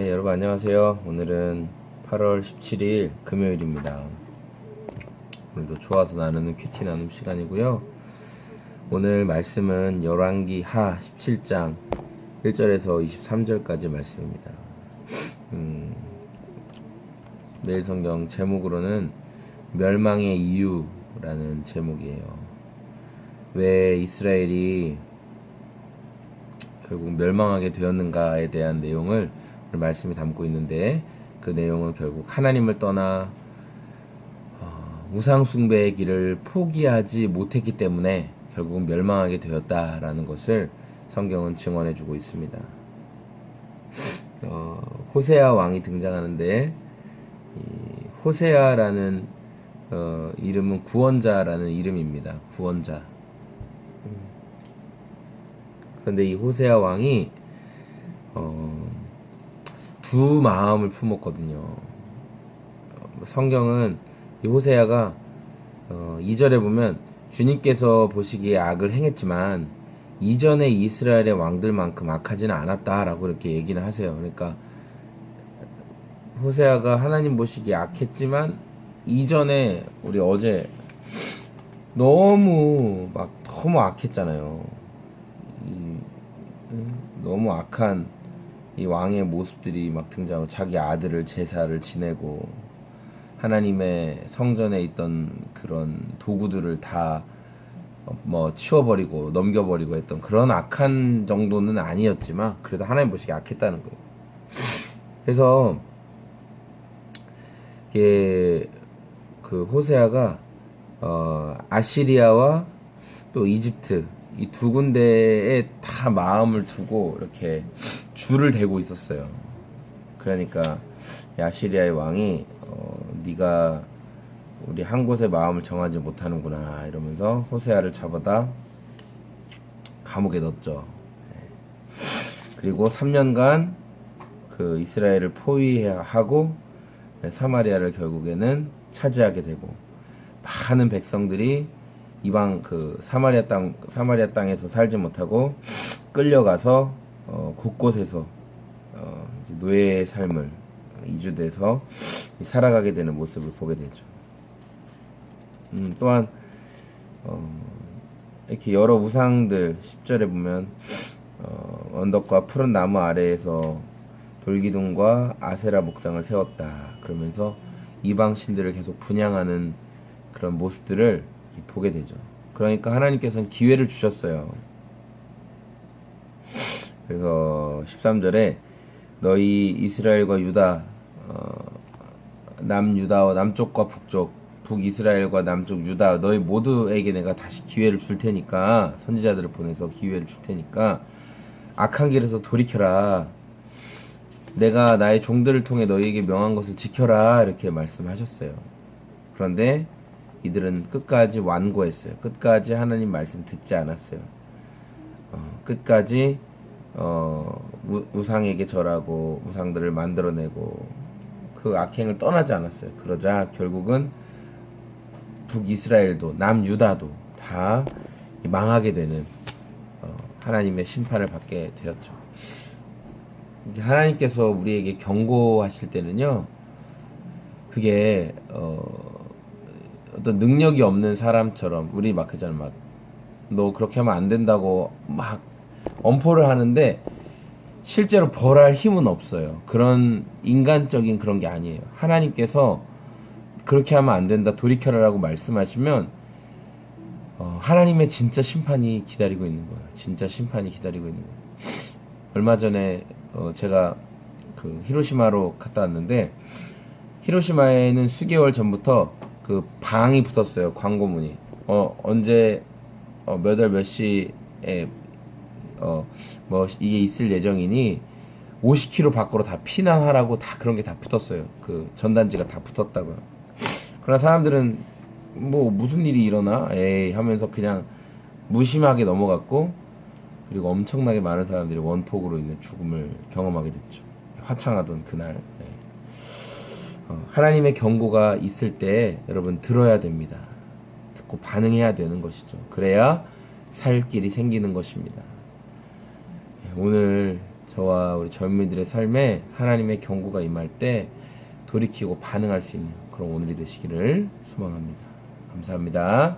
네, 여러분 안녕하세요. 오늘은 8월 17일 금요일입니다. 오늘도 좋아서 나누는 큐티 나눔 시간이고요. 오늘 말씀은 열왕기 하 17장 1절에서 23절까지 말씀입니다. 음, 내일 성경 제목으로는 멸망의 이유라는 제목이에요. 왜 이스라엘이 결국 멸망하게 되었는가에 대한 내용을 말씀이 담고 있는데 그 내용은 결국 하나님을 떠나 어, 우상 숭배의 길을 포기하지 못했기 때문에 결국은 멸망하게 되었다라는 것을 성경은 증언해주고 있습니다. 어, 호세아 왕이 등장하는데 이 호세아라는 어, 이름은 구원자라는 이름입니다. 구원자. 그런데 이 호세아 왕이 어, 두 마음을 품었거든요. 어, 성경은 이 호세아가 어, 2절에 보면 주님께서 보시기에 악을 행했지만 이전에 이스라엘의 왕들만큼 악하지는 않았다라고 이렇게 얘기는 하세요. 그러니까 호세아가 하나님 보시기에 악했지만 이전에 우리 어제 너무 막 너무 악했잖아요. 너무 악한 이 왕의 모습들이 막 등장하고 자기 아들을 제사를 지내고 하나님의 성전에 있던 그런 도구들을 다 뭐 치워버리고 넘겨버리고 했던 그런 악한 정도는 아니었지만 그래도 하나님 보시기에 악했다는 거예요. 그래서 이게 그 호세아가 어, 아시리아와 또 이집트 이 두 군데에 다 마음을 두고 이렇게 줄을 대고 있었어요. 그러니까 이 아시리아의 왕이 어, 네가 우리 한 곳에 마음을 정하지 못하는구나 이러면서 호세아를 잡아다 감옥에 넣었죠. 네. 그리고 3년간 그 이스라엘을 포위하고 사마리아를 결국에는 차지하게 되고 많은 백성들이 이방 그 사마리아 땅 사마리아 땅에서 살지 못하고 끌려가서 어, 곳곳에서 어, 노예의 삶을 이주돼서 살아가게 되는 모습을 보게 되죠. 음, 또한 어, 이렇게 여러 우상들 10절에 보면 어, 언덕과 푸른 나무 아래에서 돌기둥과 아세라 목상을 세웠다. 그러면서 이방 신들을 계속 분양하는 그런 모습들을 보게 되죠. 그러니까 하나님께서는 기회를 주셨어요. 그래서 13절에 너희 이스라엘과 유다 어, 남유다와 남쪽과 북쪽 북이스라엘과 남쪽 유다 너희 모두에게 내가 다시 기회를 줄 테니까 선지자들을 보내서 기회를 줄 테니까 악한 길에서 돌이켜라 내가 나의 종들을 통해 너희에게 명한 것을 지켜라 이렇게 말씀하셨어요. 그런데 이들은 끝까지 완고했어요. 끝까지 하나님 말씀 듣지 않았어요. 어, 끝까지 어, 우, 상에게 절하고 우상들을 만들어내고 그 악행을 떠나지 않았어요. 그러자 결국은 북이스라엘도 남유다도 다 망하게 되는 어, 하나님의 심판을 받게 되었죠. 하나님께서 우리에게 경고하실 때는요, 그게 어, 어떤 능력이 없는 사람처럼 우리 막 그잖아 막너 그렇게 하면 안 된다고 막 엄포를 하는데 실제로 벌할 힘은 없어요. 그런 인간적인 그런 게 아니에요. 하나님께서 그렇게 하면 안 된다 돌이켜라라고 말씀하시면 어, 하나님의 진짜 심판이 기다리고 있는 거예요. 진짜 심판이 기다리고 있는 거예요. 얼마 전에 어, 제가 그 히로시마로 갔다 왔는데 히로시마에는 수개월 전부터 그 방이 붙었어요 광고문이 어 언제 어, 몇월 몇 시에 어 뭐 이게 있을 예정이니 50km 밖으로 다 피난하라고 다 그런 게 다 붙었어요 그 전단지가 다 붙었다고요 그러나 사람들은 뭐 무슨 일이 일어나 에이 하면서 그냥 무심하게 넘어갔고 그리고 엄청나게 많은 사람들이 원폭으로 인해 죽음을 경험하게 됐죠. 화창하던 그날. 네. 어, 하나님의 경고가 있을 때 여러분 들어야 됩니다. 듣고 반응해야 되는 것이죠. 그래야 살 길이 생기는 것입니다. 네, 오늘 저와 우리 젊은이들의 삶에 하나님의 경고가 임할 때 돌이키고 반응할 수 있는 그런 오늘이 되시기를 소망합니다. 감사합니다.